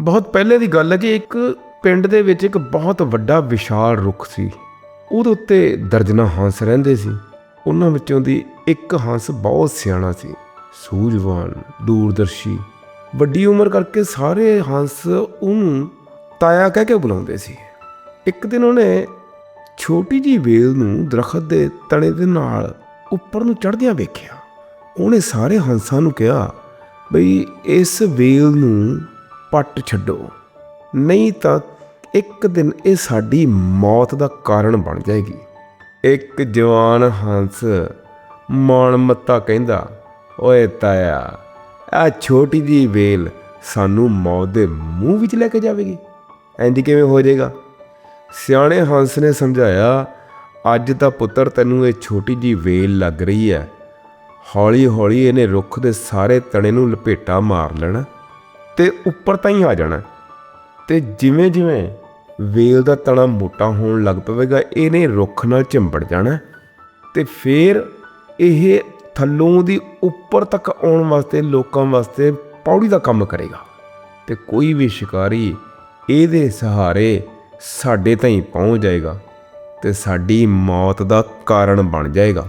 ਬਹੁਤ ਪਹਿਲੇ ਦੀ ਗੱਲ ਹੈ ਕਿ ਇੱਕ ਪਿੰਡ ਦੇ ਵਿੱਚ ਇੱਕ ਬਹੁਤ ਵੱਡਾ ਵਿਸ਼ਾਲ ਰੁੱਖ ਸੀ। ਉਹਦੇ ਉੱਤੇ ਦਰਜਨਾ ਹੰਸ ਰਹਿੰਦੇ ਸੀ। ਉਹਨਾਂ ਵਿੱਚੋਂ ਦੀ ਇੱਕ ਹੰਸ ਬਹੁਤ ਸਿਆਣਾ ਸੀ, ਸੂਝਵਾਨ, ਦੂਰਦਰਸ਼ੀ। ਵੱਡੀ ਉਮਰ ਕਰਕੇ ਸਾਰੇ ਹੰਸ ਉਹਨੂੰ ਤਾਇਆ ਕਹਿ ਕੇ ਬੁਲਾਉਂਦੇ ਸੀ। ਇੱਕ ਦਿਨ ਉਹਨੇ ਛੋਟੀ ਜੀ ਵੇਲ ਨੂੰ ਦਰਖਤ ਦੇ ਤਣੇ ਦੇ ਨਾਲ ਉੱਪਰ ਨੂੰ ਚੜ੍ਹਦਿਆਂ ਵੇਖਿਆ। ਉਹਨੇ ਸਾਰੇ ਹੰਸਾਂ ਨੂੰ ਕਿਹਾ, ਬਈ, ਇਸ ਵੇਲ ਨੂੰ ਪੱਟ ਛੱਡੋ। ਨਹੀਂ ਤਾਂ ਇੱਕ ਦਿਨ ਇਹ ਸਾਡੀ ਮੌਤ ਦਾ ਕਾਰਨ ਬਣ ਜਾਏਗੀ। ਇੱਕ ਜਵਾਨ ਹੰਸ ਮੌਣ ਮੱਤਾ ਕਹਿੰਦਾ, ਓਏ ਤਾਇਆ ਆ ਛੋਟੀ ਜੀ ਵੇਲ ਸਾਨੂੰ ਮੌਤ ਦੇ ਮੂੰਹ ਵਿੱਚ ਲੈ ਕੇ ਜਾਵੇਗੀ। ਇੰਜ ਕਿਵੇਂ ਹੋ ਜਾਏਗਾ? ਸਿਆਣੇ ਹੰਸ ਨੇ ਸਮਝਾਇਆ, ਅੱਜ ਤਾਂ ਪੁੱਤਰ ਤੈਨੂੰ ਇਹ ਛੋਟੀ ਜੀ ਵੇਲ ਲੱਗ ਰਹੀ ਹੈ। ਹੌਲੀ ਹੌਲੀ ਇਹਨੇ ਰੁੱਖ ਦੇ ਸਾਰੇ ਤਣੇ ਨੂੰ ਲਪੇਟਾ ਮਾਰ ਲੈਣਾ। ਤੇ ਉੱਪਰ ਤਾਂ ਹੀ ਆ ਜਾਣਾ। ਤੇ ਜਿਵੇਂ ਜਿਵੇਂ ਵੇਲ ਦਾ ਤਣਾ ਮੋਟਾ ਹੋਣ ਲੱਗ ਪਵੇਗਾ, ਇਹਨੇ ਰੁੱਖ ਨਾਲ ਝਿੰਬੜ ਜਾਣਾ। ਤੇ ਫਿਰ ਇਹ ਥੱਲੋਂ ਦੀ ਉੱਪਰ ਤੱਕ ਆਉਣ ਵਾਸਤੇ, ਲੋਕਾਂ ਵਾਸਤੇ ਪੌੜੀ ਦਾ ਕੰਮ ਕਰੇਗਾ। ਤੇ ਕੋਈ ਵੀ ਸ਼ਿਕਾਰੀ ਇਹਦੇ ਸਹਾਰੇ ਸਾਡੇ ਤਾਈਂ ਪਹੁੰਚ ਜਾਏਗਾ ਤੇ ਸਾਡੀ ਮੌਤ ਦਾ ਕਾਰਨ ਬਣ ਜਾਏਗਾ।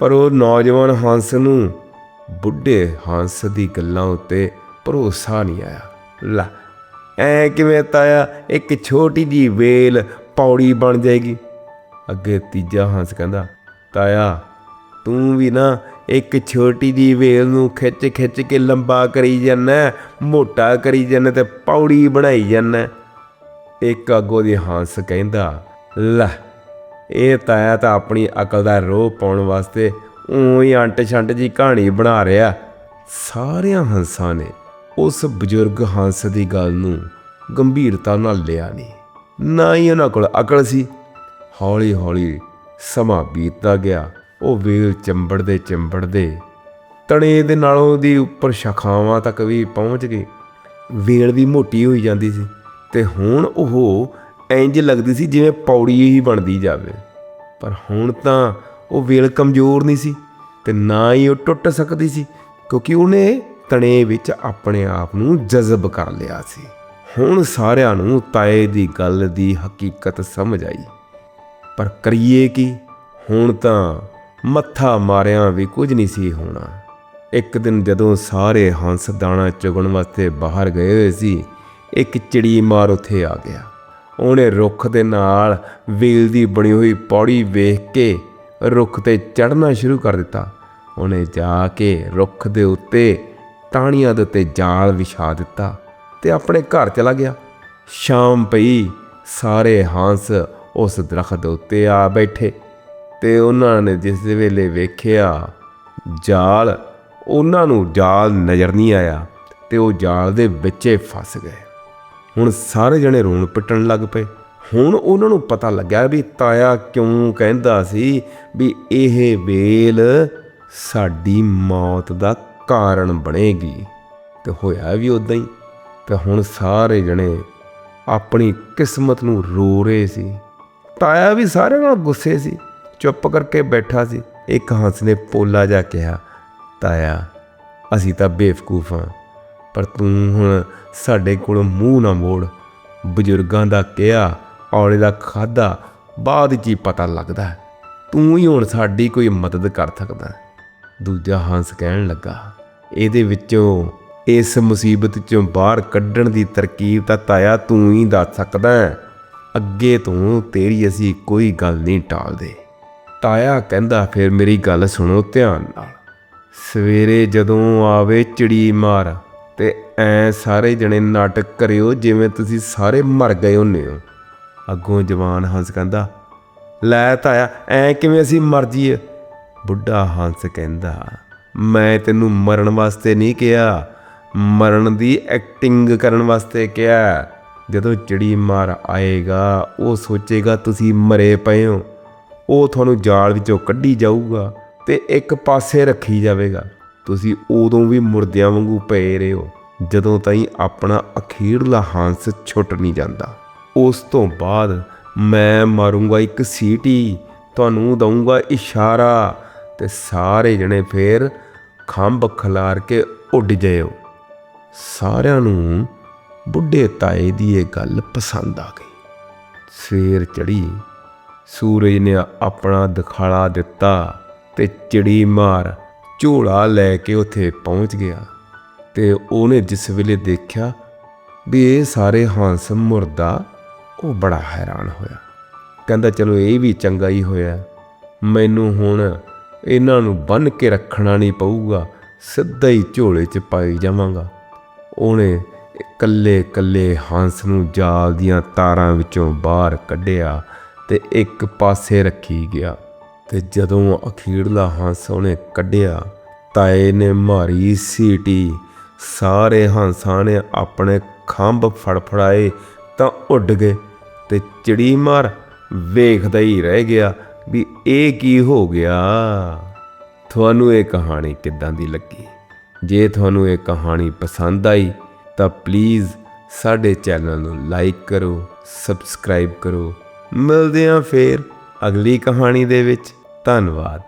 ਪਰ ਉਹ ਨੌਜਵਾਨ ਹੰਸ ਨੂੰ, ਬੁੱਢੇ ਹੰਸ ਦੀ ਗੱਲਾਂ ਉੱਤੇ ਭਰੋਸਾ ਨਹੀਂ ਆਇਆ। ਲੈ, ਐ ਕਿਵੇਂ ਤਾਇਆ, ਇੱਕ ਛੋਟੀ ਜੀ ਵੇਲ ਪੌੜੀ ਬਣ ਜਾਏਗੀ। ਅੱਗੇ ਤੀਜਾ ਹੰਸ ਕਹਿੰਦਾ, ਤਾਇਆ, ਤੂੰ ਵੀ ਨਾ ਇੱਕ ਛੋਟੀ ਜੀ ਵੇਲ ਨੂੰ ਖਿੱਚ ਖਿੱਚ ਕੇ ਲੰਬਾ ਕਰੀ ਜਾਂਦਾ ਮੋਟਾ ਕਰੀ ਜਾਂਦਾ ਤੇ ਪੌੜੀ ਬਣਾਈ ਜਾਂਦਾ ਇੱਕ ਅੱਗੋਂ ਦੀ ਹੰਸ ਕਹਿੰਦਾ, ਲੈ, ਇਹ ਤਾਇਆ ਤਾਂ ਆਪਣੀ ਅਕਲ ਦਾ ਰੋਹ ਪਾਉਣ ਵਾਸਤੇ ਉਹੀ ਅੰਟ ਛੰਟ ਜੀ ਕਹਾਣੀ ਬਣਾ ਰਿਹਾ। ਸਾਰਿਆਂ ਹੰਸਾਂ ਨੇ ਉਸ ਬਜ਼ੁਰਗ ਹੰਸ ਦੀ ਗੱਲ ਨੂੰ ਗੰਭੀਰਤਾ ਨਾਲ ਲਿਆ ਨਹੀਂ। ਨਾ ਹੀ ਉਹਨਾਂ ਕੋਲ ਅਕਲ ਸੀ। ਹੌਲੀ ਹੌਲੀ ਸਮਾਂ ਬੀਤਦਾ ਗਿਆ। ਉਹ ਵੇਲ ਚੰਬੜਦੇ ਚੰਬੜਦੇ ਤਣੇ ਦੇ ਨਾਲੋਂ ਦੀ ਉੱਪਰ ਸ਼ਾਖਾਵਾਂ ਤੱਕ ਵੀ ਪਹੁੰਚ ਗਈ ਵੇਲ ਵੀ ਮੋਟੀ ਹੋਈ ਜਾਂਦੀ ਸੀ ਤੇ ਹੁਣ ਉਹ ਇੰਜ ਲੱਗਦੀ ਸੀ ਜਿਵੇਂ ਪੌੜੀ ਹੀ ਬਣਦੀ ਜਾਵੇ। ਪਰ ਹੁਣ ਤਾਂ ਉਹ ਵੇਲ ਕਮਜ਼ੋਰ ਨਹੀਂ ਸੀ ਤੇ ਨਾ ਹੀ ਉਹ ਟੁੱਟ ਸਕਦੀ ਸੀ ਕਿਉਂਕਿ ਉਹਨੇ ਤਣੇ ਵਿੱਚ ਆਪਣੇ ਆਪ ਨੂੰ ਜਜ਼ਬ ਕਰ ਲਿਆ ਸੀ। ਹੁਣ ਸਾਰਿਆਂ ਨੂੰ ਤਾਏ ਦੀ ਗੱਲ ਦੀ ਹਕੀਕਤ ਸਮਝ ਆਈ। ਪਰ ਕਰੀਏ ਕੀ? ਹੁਣ ਤਾਂ ਮੱਥਾ ਮਾਰਿਆਂ ਵੀ ਕੁਝ ਨਹੀਂ ਸੀ ਹੋਣਾ। ਇੱਕ ਦਿਨ ਜਦੋਂ ਸਾਰੇ ਹੰਸ ਦਾਣਾ ਚੁਗਣ ਵਾਸਤੇ ਬਾਹਰ ਗਏ ਹੋਏ ਸੀ, ਇੱਕ ਚਿੜੀ ਮਾਰ ਉੱਥੇ ਆ ਗਿਆ। ਉਹਨੇ ਰੁੱਖ ਦੇ ਨਾਲ ਵੇਲ ਦੀ ਬਣੀ ਹੋਈ ਪੌੜੀ ਵੇਖ ਕੇ ਰੁੱਖ ਤੇ ਚੜ੍ਹਨਾ ਸ਼ੁਰੂ ਕਰ ਦਿੱਤਾ। ਉਹਨੇ ਜਾ ਕੇ ਰੁੱਖ ਦੇ ਉੱਤੇ ਟਾਹਣੀਆਂ ਦੇ ਉੱਤੇ ਜਾਲ ਵਿਛਾ ਦਿੱਤਾ ਤੇ ਆਪਣੇ ਘਰ ਚਲਾ ਗਿਆ। ਸ਼ਾਮ ਪਈ, ਸਾਰੇ ਹੰਸ ਉਸ ਦਰਖਤ ਦੇ ਉੱਤੇ ਆ ਬੈਠੇ ਤੇ ਉਹਨਾਂ ਨੇ ਜਿਸ ਵੇਲੇ ਵੇਖਿਆ, ਜਾਲ, ਉਹਨਾਂ ਨੂੰ ਜਾਲ ਨਜ਼ਰ ਨਹੀਂ ਆਇਆ ਤੇ ਉਹ ਜਾਲ ਦੇ ਵਿੱਚੇ ਫਸ ਗਏ। ਹੁਣ ਸਾਰੇ ਜਣੇ ਰੋਣ ਪਿੱਟਣ ਲੱਗ ਪਏ। ਹੁਣ ਉਹਨਾਂ ਨੂੰ ਪਤਾ ਲੱਗਿਆ ਵੀ ਤਾਇਆ ਕਿਉਂ ਕਹਿੰਦਾ ਸੀ ਵੀ ਇਹ ਵੇਲ ਸਾਡੀ ਮੌਤ ਦਾ ਕਾਰਨ ਬਣੇਗੀ। ਤੇ ਹੋਇਆ ਵੀ ਉਦਾਂ ਹੀ। ਤੇ ਹੁਣ ਸਾਰੇ ਜਣੇ ਆਪਣੀ ਕਿਸਮਤ ਨੂੰ ਰੋ ਰਹੇ ਸੀ। ਤਾਇਆ ਵੀ ਸਾਰਿਆਂ ਨਾਲ ਗੁੱਸੇ ਸੀ। ਚੁੱਪ ਕਰਕੇ ਬੈਠਾ ਸੀ। ਇੱਕ ਹੰਸ ਨੇ ਪੋਲਾ ਜਾ ਕਿਹਾ, ਤਾਇਆ, ਅਸੀਂ ਤਾਂ ਬੇਵਕੂਫ ਹਾਂ। ਪਰ ਤੂੰ ਹੁਣ ਸਾਡੇ ਕੋਲ ਮੂੰਹ ਨਾ ਮੋੜ। ਬਜ਼ੁਰਗਾਂ ਦਾ ਕਿਹਾ, ਔਲੇ ਦਾ ਖਾਦਾ ਬਾਅਦ 'ਚ ਹੀ ਪਤਾ ਲੱਗਦਾ। ਤੂੰ ਹੀ ਹੁਣ ਸਾਡੀ ਕੋਈ ਮਦਦ ਕਰ ਸਕਦਾ। ਦੂਜਾ ਹੰਸ ਕਹਿਣ ਲੱਗਾ, ਇਹਦੇ ਵਿੱਚੋਂ ਇਸ ਮੁਸੀਬਤ ਚੋਂ ਬਾਹਰ ਕੱਢਣ ਦੀ ਤਰਕੀਬ ਤਾਂ ਤਾਇਆ ਤੂੰ ਹੀ ਦੱਸ ਸਕਦਾ ਹੈ। ਅੱਗੇ ਤੋਂ ਤੇਰੀ ਅਸੀਂ ਕੋਈ ਗੱਲ ਨਹੀਂ ਟਾਲਦੇ। ਤਾਇਆ ਕਹਿੰਦਾ, ਫਿਰ ਮੇਰੀ ਗੱਲ ਸੁਣੋ ਧਿਆਨ ਨਾਲ। ਸਵੇਰੇ ਜਦੋਂ ਆਵੇ ਚਿੜੀ ਮਾਰ ਤੇ ਐ ਸਾਰੇ ਜਣੇ ਨਾਟਕ ਕਰਿਓ ਜਿਵੇਂ ਤੁਸੀਂ ਸਾਰੇ ਮਰ ਗਏ ਹੁੰਨੇ ਹੋ। ਅੱਗੋਂ ਜਵਾਨ ਹੰਸ ਕਹਿੰਦਾ, ਲੈ ਤਾਇਆ, ਐ ਕਿਵੇਂ ਅਸੀਂ ਮਰ ਜੀਏ ਬੁੱਢਾ ਹੰਸ ਕਹਿੰਦਾ, ਮੈਂ ਤੈਨੂੰ ਮਰਨ ਵਾਸਤੇ ਨਹੀਂ ਕਿਹਾ। ਮਰਨ ਦੀ ਐਕਟਿੰਗ ਕਰਨ ਵਾਸਤੇ ਕਿਹਾ। ਜਦੋਂ ਚਿੜੀ ਮਾਰ ਆਏਗਾ, ਉਹ ਸੋਚੇਗਾ ਤੁਸੀਂ ਮਰੇ ਪਏ ਹੋ। ਉਹ ਤੁਹਾਨੂੰ ਜਾਲ ਵਿੱਚੋਂ ਕੱਢੀ ਜਾਊਗਾ ਤੇ ਇੱਕ ਪਾਸੇ ਰੱਖੀ ਜਾਵੇਗਾ। ਤੁਸੀਂ ਉਦੋਂ ਵੀ ਮੁਰਦਿਆਂ ਵਾਂਗੂ ਪਏ ਰਹੋ, ਜਦੋਂ ਤਾਈਂ ਆਪਣਾ ਅਖੀਰਲਾ ਹੰਸ ਛੁੱਟ ਨਹੀਂ ਜਾਂਦਾ। ਉਸ ਤੋਂ ਬਾਅਦ ਮੈਂ ਮਾਰੂੰਗਾ ਇੱਕ ਸੀਟੀ, ਤੁਹਾਨੂੰ ਦਊਂਗਾ ਇਸ਼ਾਰਾ। ਤੇ ਸਾਰੇ ਜਣੇ ਫੇਰ ਖੰਭ ਖਿਲਾਰ ਕੇ ਉੱਡ ਜਾਇਓ ਸਾਰਿਆਂ ਨੂੰ ਬੁੱਢੇ ਤਾਏ ਦੀ ਇਹ ਗੱਲ ਪਸੰਦ ਆ ਗਈ। ਸਵੇਰ ਚੜੀ ਸੂਰਜ ਨੇ ਆਪਣਾ ਦਿਖਾਲਾ ਦਿੱਤਾ ਤੇ ਚਿੜੀ ਮਾਰ ਝੋਲਾ ਲੈ ਕੇ ਉੱਥੇ ਪਹੁੰਚ ਗਿਆ ਤੇ ਉਹਨੇ ਜਿਸ ਵੇਲੇ ਦੇਖਿਆ ਵੀ ਇਹ ਸਾਰੇ ਹੰਸ ਮੁਰਦਾ, ਉਹ ਬੜਾ ਹੈਰਾਨ ਹੋਇਆ। ਕਹਿੰਦਾ, ਚਲੋ, ਇਹ ਵੀ ਚੰਗਾ ਹੀ ਹੋਇਆ। ਮੈਨੂੰ ਹੁਣ ਇਹਨਾਂ ਨੂੰ ਬੰਨ ਕੇ ਰੱਖਣਾ ਨਹੀਂ ਪਊਗਾ, ਸਿੱਧਾ ਹੀ ਝੋਲੇ 'ਚ ਪਾਈ ਜਾਵਾਂਗਾ। ਉਹਨੇ ਇਕੱਲੇ ਇਕੱਲੇ ਹੰਸ ਨੂੰ ਜਾਲ ਦੀਆਂ ਤਾਰਾਂ ਵਿੱਚੋਂ ਬਾਹਰ ਕੱਢਿਆ ਤੇ ਇੱਕ ਪਾਸੇ ਰੱਖੀ ਗਿਆ ਤੇ ਜਦੋਂ ਅਖੀਰਲਾ ਹੰਸ ਉਹਨੇ ਕੱਢਿਆ ਤਾਏ ਨੇ ਮਾਰੀ ਸੀਟੀ। ਸਾਰੇ ਹੰਸਾਂ ਨੇ ਆਪਣੇ ਖੰਭ ਫੜਫੜਾਏ ਤਾਂ ਉੱਡ ਗਏ ਤੇ ਚਿੜੀ ਮਾਰ ਵੇਖਦਾ ਹੀ ਰਹਿ ਗਿਆ ਵੀ ਇਹ ਕੀ ਹੋ ਗਿਆ? ਤੁਹਾਨੂੰ ਇਹ ਕਹਾਣੀ ਕਿੱਦਾਂ ਦੀ ਲੱਗੀ? ਜੇ ਤੁਹਾਨੂੰ ਇਹ ਕਹਾਣੀ ਪਸੰਦ ਆਈ, ਤਾਂ ਪਲੀਜ਼ ਸਾਡੇ ਚੈਨਲ ਨੂੰ ਲਾਈਕ ਕਰੋ ਸਬਸਕ੍ਰਾਈਬ ਕਰੋ। ਮਿਲਦੇ ਹਾਂ ਫੇਰ ਅਗਲੀ ਕਹਾਣੀ ਦੇ ਵਿੱਚ। ਧੰਨਵਾਦ।